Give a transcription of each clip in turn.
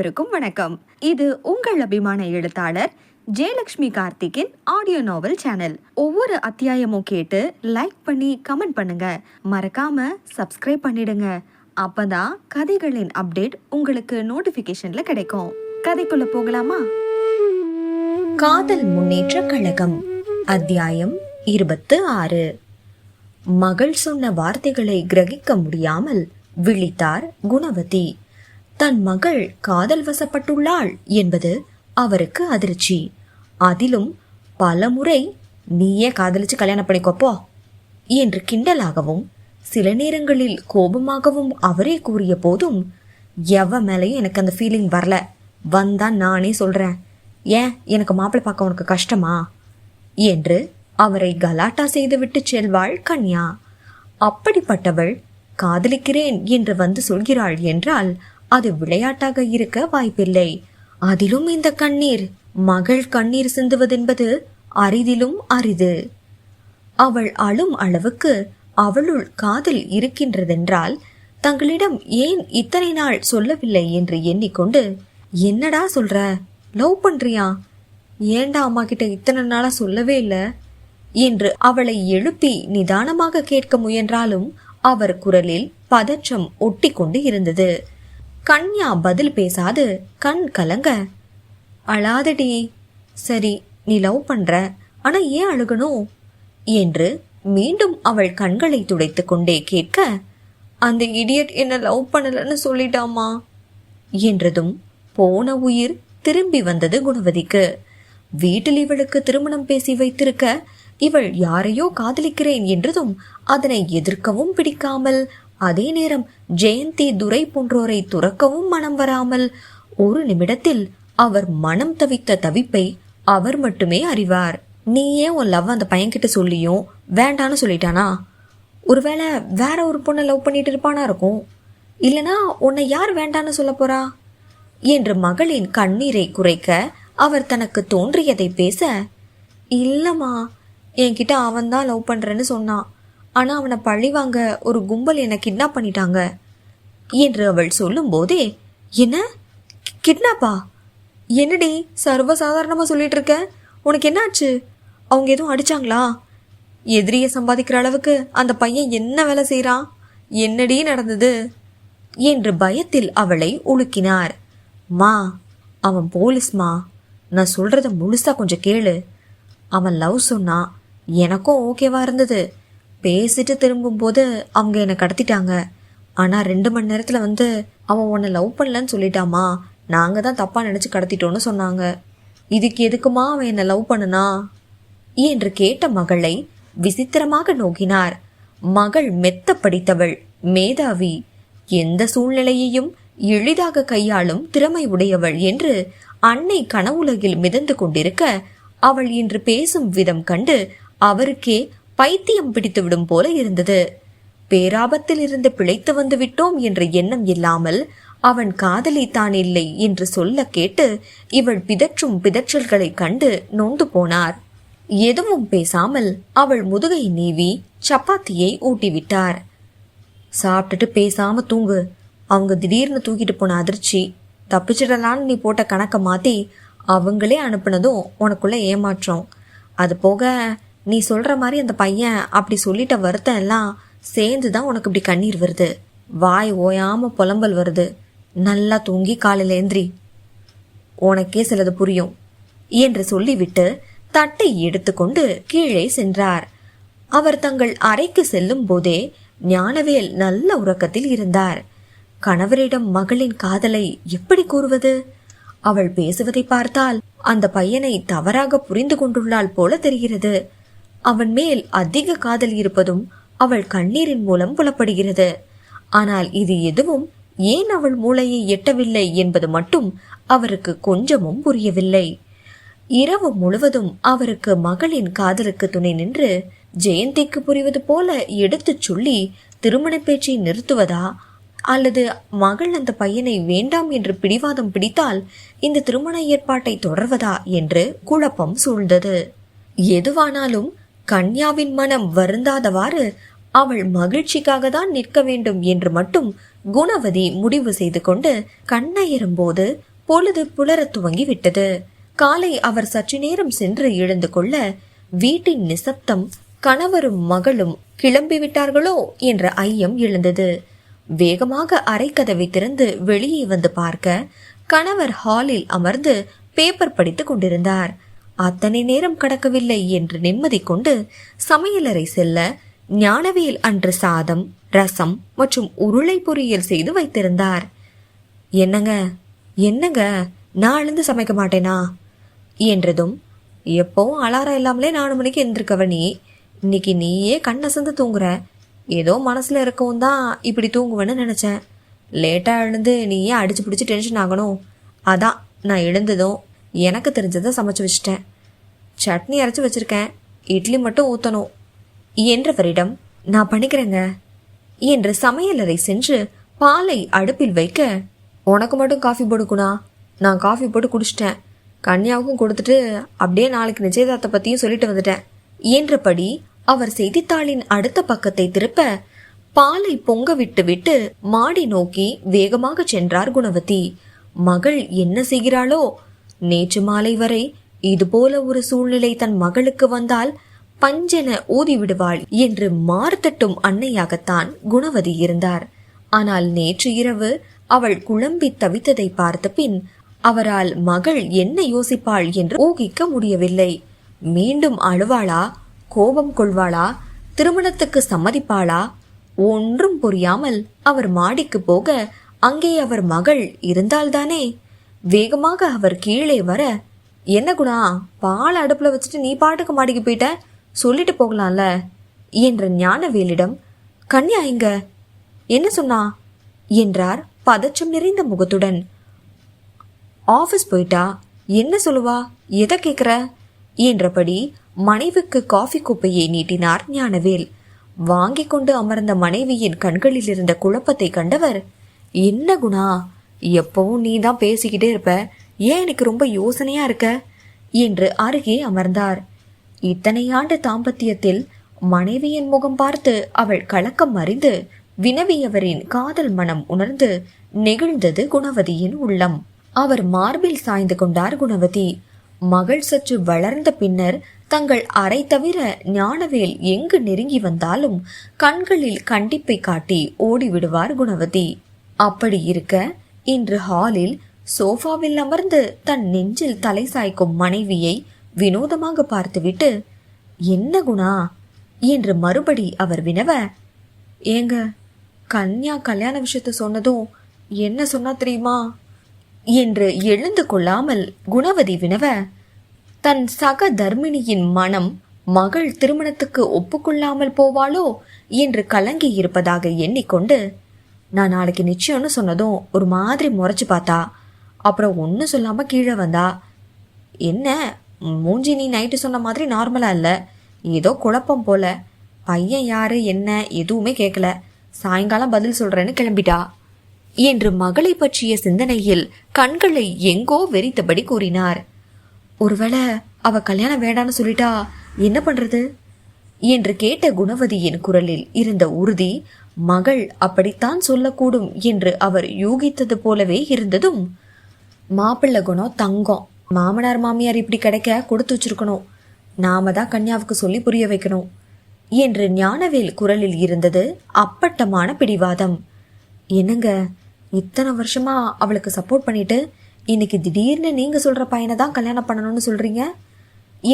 அனைவருக்கும் வணக்கம். இது உங்கள் அபிமான எழுத்தாளர் ஜெயலக்ஷ்மி கார்த்திக்கின் ஆடியோ நாவல் சேனல் ஒவ்வொரு அத்தியாயமும் கேட்டு லைக் பண்ணி கமெண்ட் பண்ணுங்க. மறக்காம சப்ஸ்கிரைப் பண்ணிடுங்க. அப்பதான் கதைகளின் அப்டேட் உங்களுக்கு நோட்டிபிகேஷன்ல கிடைக்கும். கதைக்குள்ள போகலாமா? காதல் முன்னேற்ற கழகம் அத்தியாயம் இருபத்து ஆறு. மகள் சொன்ன வார்த்தைகளை கிரகிக்க முடியாமல் விழித்தார் குணவதி. தன் மகள் காதல் வசப்பட்டுள்ளாள் என்பது அவருக்கு அதிர்ச்சி. அதிலும் பலமுறை நீயே காதலிச்சு கல்யாணம் பண்ணிக்கோப்போ என்று கிண்டலாகவும் சில நேரங்களில் கோபமாகவும் அவரே கூறிய போதும் எவ மேலேயும் எனக்கு அந்த ஃபீலிங் வரல. வந்தா நானே சொல்றேன். ஏன்? எனக்கு மாப்பிள்ளை பார்க்க உனக்கு கஷ்டமா? என்று அவரை கலாட்டா செய்துவிட்டு செல்வாள் கன்யா. அப்படிப்பட்டவள் காதலிக்கிறேன் என்று வந்து சொல்கிறாள் என்றால் அது விளையாட்டாக இருக்க வாய்ப்பில்லை. அதிலும் இந்த கண்ணீர் மகள் கண்ணீர் சிந்துவதென்பது அரிதிலும் அரிது. அவள் அழும் அளவுக்கு அவளுள் காதல் இருக்கின்றதென்றால் தங்களிடம் ஏன் இத்தனை நாள் சொல்லவில்லை என்று எண்ணிக்கொண்டு என்னடா சொல்ற? லவ் பண்றியா? ஏன்டா அம்மா கிட்ட இத்தனை நாளா சொல்லவே இல்லை? என்று அவளை எழுப்பி நிதானமாக கேட்க முயன்றாலும் அவர் குரலில் பதற்றம் ஒட்டிக்கொண்டு இருந்தது. கன்யா பதில் பேசாது கண் கலங்க. அழாதடி. சரி நீ லவ் பண்ற. ஆனா ஏன் அழுகணும் என்று மீண்டும் அவள் கண்களை துடைத்து கொண்டே கேட்க அந்த இடியட் என்ன லவ் பண்ணலன்னு சொல்லிட்டாமா? என்றதும் போன உயிர் திரும்பி வந்தது குணவதிக்கு. வீட்டில் இவளுக்கு திருமணம் பேசி வைத்திருக்க இவள் யாரையோ காதலிக்கிறேன் என்றதும் அதனை எதிர்க்கவும் பிடிக்காமல் அதே நேரம் ஜெயந்தி துரை போன்றோரை துறக்கவும் மனம் வராமல் ஒரு நிமிடத்தில் அவர் மனம் தவித்த தவிப்பை அவர் மட்டுமே அறிவார். நீ ஏன் உன் லவ் அந்த பையன்கிட்ட சொல்லியும் வேண்டான்னு சொல்லிட்டானா? ஒருவேளை வேற ஒரு பொண்ணை லவ் பண்ணிட்டு இருப்பானா இருக்கும்? இல்லனா உன்னை யார் வேண்டான்னு சொல்ல போறா? என்று மகளின் கண்ணீரை குறைக்க அவர் தனக்கு தோன்றியதை பேச இல்லம்மா என்கிட்ட அவன் தான் லவ் பண்றேன்னு சொன்னான். ஆனா அவனை பழிவாங்க ஒரு கும்பல் என்னை கிட்னாப் பண்ணிட்டாங்க என்று அவள் சொல்லும்போதே என்ன? கிட்னாப்பா என்னடி சர்வசாதாரணமா சொல்லிட்டு இருக்க? உனக்கு என்னாச்சு? அவங்க எதுவும் அடிச்சாங்களா? எதிரிய சம்பாதிக்கிற அளவுக்கு அந்த பையன் என்ன வேலை செய்கிறான் என்னடி நடந்தது? என்று பயத்தில் அவளை உலுக்கினார். மா அவன் போலீஸ்மா நான் சொல்றத முழுசா கொஞ்சம் கேளு. அவன் லவ் சொன்னான். எனக்கும் ஓகேவா இருந்தது. பேசிட்டு திரும்பும்போது அவங்க என்னை கடத்திட்டாங்க. ஆனால் ரெண்டு மணி நேரத்தில் வந்து அவன் உன்னை லவ் பண்ணலன்னு சொல்லிட்டாமா? நாங்கள் தான் தப்பாக நினச்சி கடத்திட்டோன்னு சொன்னாங்க. இதுக்கு எதுக்குமா அவன் என்னை லவ் பண்ணுனா? என்று கேட்ட மகளை விசித்திரமாக நோக்கினார். மகள் மெத்த படித்தவள் மேதாவி. எந்த சூழ்நிலையையும் எளிதாக கையாளும் திறமை உடையவள் என்று அன்னை கனவுலகில் மிதந்து கொண்டிருக்க அவள் இன்று பேசும் விதம் கண்டு அவருக்கே பைத்தியம் பிடித்துவிடும் போல இருந்தது. பேராபத்தில் இருந்து பிழைத்து வந்து விட்டோம் என்ற எண்ணம் இல்லாமல் அவன் காதலி தான் இல்லை என்று சொல்ல கேட்டு இவள் பிதற்றும் பிதற்றல்களை கண்டு நொந்து போனார். எதுவும் பேசாமல் அவள் முதுகை நீவி சப்பாத்தியை ஊட்டிவிட்டார். சாப்பிட்டுட்டு பேசாம தூங்கு. அவங்க திடீர்னு தூக்கிட்டு போன அதிர்ச்சி. தப்பிச்சிடலான்னு நீ போட்ட கணக்கை மாத்தி அவங்களே அனுப்புனதும் உனக்குள்ள ஏமாற்றம். அது போக நீ சொல்ற மாதிரி அந்த பையன் அப்படி சொல்லிட்ட வருத்தம் எல்லாம் சேர்ந்து தான் உனக்கு இப்படி கண்ணீர் வருது. வாய் ஓயாம புலம்பல் வருது. நல்லா தூங்கி காலையில ஏந்திரி உனக்கே சிலது புரியும் என்று சொல்லிவிட்டு தட்டை எடுத்துக்கொண்டு கீழே சென்றார். அவர் தங்கள் அறைக்கு செல்லும் போதே ஞானவேல் நல்ல உறக்கத்தில் இருந்தார். கணவரிடம் மகளின் காதலை எப்படி கூறுவது? அவள் பேசுவதை பார்த்தால் அந்த பையனை தவறாக புரிந்து கொண்டுள்ளாள் போல தெரிகிறது. அவன் மேல் அதிக காதல் இருப்பதும் அவள் கண்ணீரின் மூலம் புலப்படுகிறது. ஆனால் இது எதுவும் ஏன் அவள் மூளையை எட்டவில்லை என்பது மட்டும் அவருக்கு கொஞ்சமும் புரியவில்லை. இரவு முழுவதும் அவருக்கு மகளின் காதலுக்கு துணை நின்று ஜெயந்திக்கு புரிவது போல எடுத்துச் சொல்லி திருமண பேச்சை நிறுத்துவதா? அல்லது மகள் அந்த பையனை வேண்டாம் என்று பிடிவாதம் பிடித்தால் இந்த திருமண ஏற்பாட்டை தொடர்வதா என்று குழப்பம் சூழ்ந்தது. எதுவானாலும் கன்யாவின் மனம் வருந்தாதவாறு அவள் மகிழ்ச்சிக்காக தான் நிற்க வேண்டும் என்று மட்டும் குணவதி முடிவு செய்து கொண்டு கண்ணயரும் போது பொழுது புலரத் துவங்கி விட்டது காலை அவர் சற்று நேரம் சென்று எழுந்து கொள்ள வீட்டின் நிசப்தம் கணவரும் மகளும் கிளம்பிவிட்டார்களோ என்ற ஐயம் எழுந்தது. வேகமாக அரைக்கதவை திறந்து வெளியே வந்து பார்க்க கணவர் ஹாலில் அமர்ந்து பேப்பர் படித்துக் கொண்டிருந்தார். அத்தனை நேரம் கடக்கவில்லை என்று நிம்மதி கொண்டு சமையலறை செல்ல ஞானவேல் அன்று சாதம் ரசம் மற்றும் உருளை பொரியல் செய்து வைத்திருந்தார். என்னங்க என்னங்க நான் எழுந்து சமைக்க மாட்டேனா? என்றதும் எப்போவும் அலாரம் இல்லாமலே நாலு மணிக்கு எந்திருக்கவ நீ இன்னைக்கு நீயே கண்ணசந்து தூங்குற. ஏதோ மனசுல இருக்கவும் தான் இப்படி தூங்குவேன்னு நினைச்சேன். லேட்டா எழுந்து நீயே அடிச்சு பிடிச்சி டென்ஷன் ஆகணும். அதான் நான் எழுந்ததும் எனக்கு தெரிஞ்சதை சமைச்சு வச்சிட்டேன். சட்னி அரைச்சு வச்சிருக்கேன். இட்லி மட்டும் ஊத்தணும். என்றவரிடம் நான் பண்ணிக்கிறேங்க. என்று சமையலறை சென்று பாலை அடுப்பில் வைக்க உனக்கு மட்டும் காஃபி போடுக்குணா நான் காஃபி போட்டு குடிச்சிட்டேன். கன்யாவுக்கும் கொடுத்துட்டு அப்படியே நாளைக்கு நிச்சயதார்த்த பத்தியும் சொல்லிட்டு வந்துட்டேன். என்றபடி அவர் செய்தித்தாளின் அடுத்த பக்கத்தை திருப்ப பாலை பொங்க விட்டு விட்டு மாடி நோக்கி வேகமாக சென்றார் குணவதி. மகள் என்ன செய்கிறாளோ? நேற்று மாலை வரை இதுபோல ஒரு சூழ்நிலை தன் மகளுக்கு வந்தால் பஞ்சென ஊதிவிடுவாள் என்று மார்த்தட்டும் அன்னையாகத்தான் குணவதி இருந்தார். ஆனால் நேற்று இரவு அவள் குழம்பி தவித்ததை பார்த்த பின் அவரால் மகள் என்ன யோசிப்பாள் என்று ஊகிக்க முடியவில்லை. மீண்டும் அழுவாளா? கோபம் கொள்வாளா? திருமணத்துக்கு சம்மதிப்பாளா? ஒன்றும் புரியாமல் அவர் மாடிக்கு போக அங்கே அவர் மகள் இருந்தால்தானே? வேகமாக அவர் கீழே வர என்ன குணா? பால் அடுப்புல வச்சுட்டு நீ பாட்டுக்கு மாடிக்கு போயிட்ட? சொல்லிட்டு போகலாம்ல. என்ற ஞானவேலிடம் கன்யா இங்க. என்ன சொன்னா? என்றார் பதச்சம் நிறைந்த முகத்துடன். ஆபீஸ் போயிட்டா? என்ன சொல்லுவா? எதை கேக்குற? என்றபடி மனைவிக்கு காஃபி கோப்பையை நீட்டினார் ஞானவேல். வாங்கி கொண்டு அமர்ந்த மனைவியின் கண்களில் இருந்த குழப்பத்தை கண்டவர் என்ன குணா? எப்பவும் நீ தான் பேசிக்கிட்டே இருப்ப. ஏன் எனக்கு ரொம்ப யோசனையா இருக்க? என்று அருகே அமர்ந்தார். இத்தனை ஆண்டு தாம்பத்தியத்தில் மனைவியின் முகம் பார்த்து அவள் கலக்கம் அறிந்து வினவியவரின் காதல் மனம் உணர்ந்து நெகிழ்ந்தது குணவதியின் உள்ளம். அவர் மார்பில் சாய்ந்து கொண்டார் குணவதி. மகள் சற்று வளர்ந்த பின்னர் தங்கள் அறை தவிர ஞானவேல் எங்கு நெருங்கி வந்தாலும் கண்களில் கண்டிப்பை காட்டி ஓடிவிடுவார் குணவதி. அப்படி இருக்க? இன்று ஹாலில் சோஃபாவில் அமர்ந்து தன் நெஞ்சில் தலை சாய்க்கும் மனைவியை வினோதமாக பார்த்துவிட்டு என்ன குணா? என்று மறுபடி அவர் வினவ ஏங்க கன்யா கல்யாண விஷயத்த சொன்னதும் என்ன சொன்னா தெரியுமா? என்று எழுந்து கொள்ளாமல் குணவதி வினவ தன் சக தர்மிணியின் மனம் மகள் திருமணத்துக்கு ஒப்புக்கொள்ளாமல் போவாளோ? என்று கலங்கி இருப்பதாக எண்ணிக்கொண்டு நான் நாளைக்கு நிச்சயம்னு சொன்னதும் ஒரு மாதிரி முறைச்சு பார்த்தா அப்புறம் ஒன்றும் சொல்லாமல் கீழே வந்தா. என்ன மூஞ்சி நீ நைட்டு சொன்ன மாதிரி நார்மலாக இல்லை. ஏதோ குழப்பம் போல. பையன் யாரு என்ன எதுவுமே கேட்கல சாயங்காலம் பதில் சொல்றேன்னு கிளம்பிட்டா. என்று மகளை பற்றிய சிந்தனையில் கண்களை எங்கோ வெறித்தபடி கூறினார். ஒருவேளை அவ கல்யாணம் வேண்டான்னு சொல்லிட்டா என்ன பண்றது? என்று கேட்ட குணவதியின் குரலில் இருந்த உறுதி மகள் அப்படித்தான் சொல்லக்கூடும் என்று அவர் யூகித்தது போலவே இருந்ததும் மாப்பிள்ளை குணம் தங்கம். மாமனார் மாமியார் இப்படி கிடைக்க கொடுத்து வச்சிருக்கணும். நாம தான் கன்யாவுக்கு சொல்லி புரிய வைக்கணும். என்று ஞானவேல் குரலில் இருந்தது அப்பட்டமான பிடிவாதம். என்னங்க இத்தனை வருஷமா அவளுக்கு சப்போர்ட் பண்ணிட்டு இன்னைக்கு திடீர்னு நீங்க சொல்ற பையனை தான் கல்யாணம் பண்ணணும்னு சொல்றீங்க?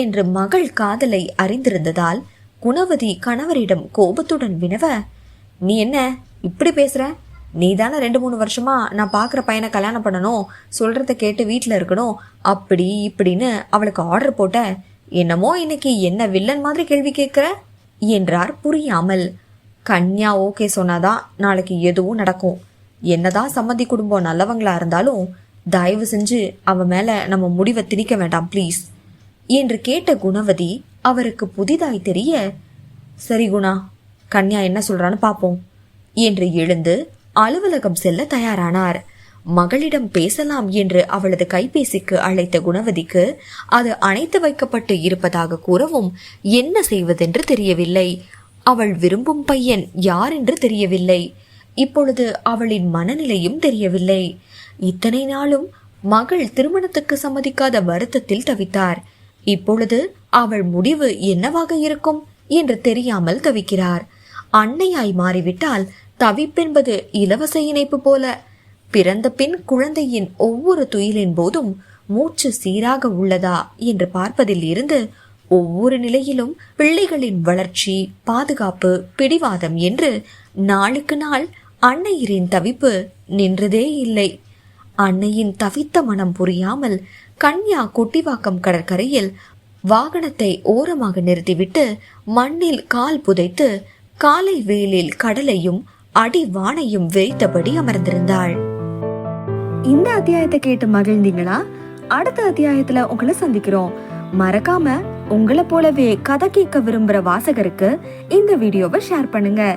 என்று மகள் காதலை அறிந்திருந்ததால் குணவதி கணவரிடம் கோபத்துடன் வினவ நீ என்ன இப்படி பேசுற? நீ தானே ரெண்டு மூணு வருஷமா நான் பார்க்குற பையனை கல்யாணம் பண்ணணும் சொல்றத கேட்டு வீட்டில் இருக்கணும் அப்படி இப்படின்னு அவளுக்கு ஆர்டர் போட்ட என்னமோ இன்னைக்கு என்ன வில்லன் மாதிரி கேள்வி கேட்குற? என்றார் புரியாமல். கன்யா ஓகே சொன்னாதான் நாளைக்கு எதுவும் நடக்கும். என்னதான் சம்மதி குடும்பம் நல்லவங்களா இருந்தாலும் தயவு செஞ்சு அவ மேல நம்ம முடிவை திணிக்க வேண்டாம் ப்ளீஸ் என்று கேட்ட குணவதி அவருக்கு புதிதாய் தெரிய சரி குணா கன்யா என்ன சொல்றான்னு பாப்போம் என்று எழுந்து அலுவலகம் செல்ல தயாரானார். மகளிடம் பேசலாம் என்று அவளது கைபேசிக்கு அழைத்த குணவதிக்கு அது அணைத்து வைக்கப்பட்டு இருப்பதாக கூறவும் என்ன செய்வதென்று தெரியவில்லை. அவள் விரும்பும் பையன் யார் என்று தெரியவில்லை. இப்பொழுது அவளின் மனநிலையும் தெரியவில்லை. இத்தனை நாளும் மகள் திருமணத்துக்கு சம்மதிக்காத வருத்தத்தில் தவித்தார். இப்பொழுது அவள் முடிவு என்னவாக இருக்கும் என்று தெரியாமல் தவிக்கிறார். அன்னையாய் மாறிவிட்டால் தவிப்பென்பது இலவச இணைப்பு போல. பிறந்த பின் குழந்தையின் ஒவ்வொரு துயிலின் போதும் மூச்சு சீராக உள்ளதா என்று பார்ப்பதில் இருந்து ஒவ்வொரு நிலையிலும் பிள்ளைகளின் வளர்ச்சி பாதுகாப்பு பிடிவாதம் என்று நாளுக்கு நாள் அன்னையரின் தவிப்பு நின்றதே இல்லை. அன்னையின் தவித்த மனம் புரியாமல் கன்யா கொட்டிவாக்கம் கடற்கரையில் வாகனத்தை ஓரமாக நிறுத்திவிட்டு மண்ணில் கால் புதைத்து காலை வேலில் கடலையும் அடி வானையும் விரித்தபடி அமர்ந்திருந்தாள். இந்த அத்தியாயத்தை கேட்டு மகிழ்ந்தீங்களா? அடுத்த அத்தியாயத்துல உங்களை சந்திக்கிறோம். மறக்காம உங்களை போலவே கதை கேட்க விரும்புற வாசகருக்கு இந்த வீடியோவை ஷேர் பண்ணுங்க.